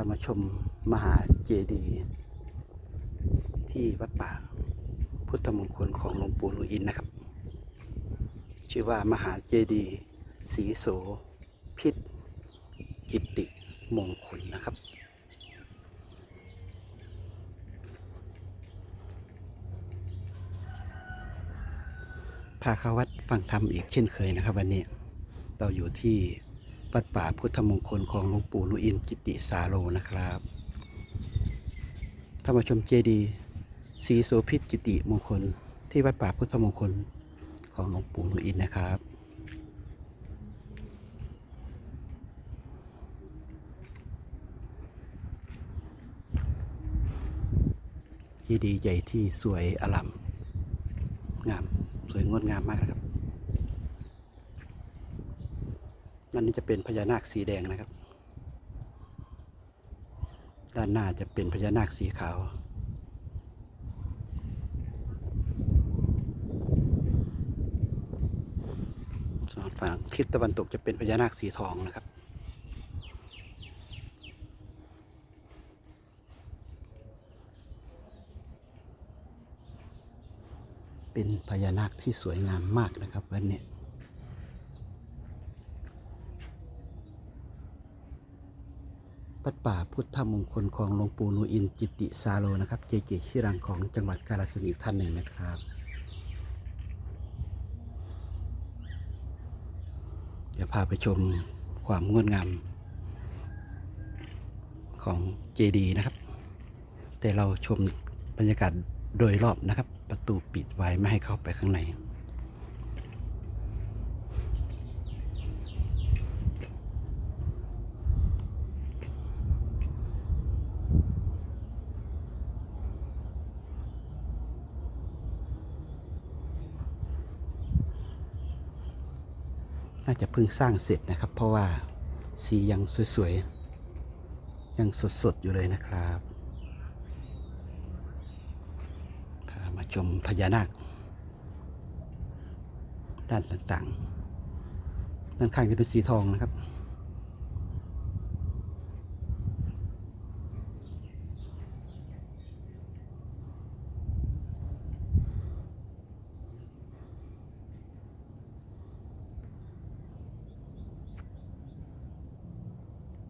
ามาชมมหาเจดีย์ที่วัดป่าพุทธมงคลของหลวงปู่หนูอินนะครับ ชื่อว่ามหาเจดีย์ศรีโสพิษกิติมงคลนะครับ พาเข้าวัดฟังธรรมอีกเช่นเคยนะครับ วันนี้เราอยู่ที่ วัดป่าพุทธมงคลของหลวงปู่หนูอินกิติสาโลนะครับพามาชมเจดีย์ศรีโสพิษกิติมงคล ที่วัดป่าพุทธมงคลของหลวงปู่หนูอินนะครับเจดีย์ใหญ่ที่สวยอลัมงาม สวยงดงามมากนะครับ นั่นนี่จะเป็นพญานาคสีแดงนะครับ ด้านหน้าจะเป็นพญานาคสีขาว ส่วนฝั่งทิศตะวันตกจะเป็นพญานาคสีทองนะครับเป็นพญานาคที่สวยงามมากนะครับวันนี้ วัดป่าพุทธมงคลของหลวงปู่นูอินจิติซาโลนะครับ เจเจชิรังของจังหวัดกาฬสินธุ์อีกท่านหนึ่งนะครับ เดี๋ยวพาไปชมความงดงามของเจดีนะครับ แต่เราชมบรรยากาศโดยรอบนะครับ ประตูปิดไว้ไม่ให้เข้าไปข้างใน น่าจะเพิ่งสร้างเสร็จนะครับ เพราะว่าสียังสวยๆ ยังสดๆ อยู่เลยนะครับมาชมพญานาค ด้านต่างๆ ด้านข้างจะเป็นสีทองนะครับ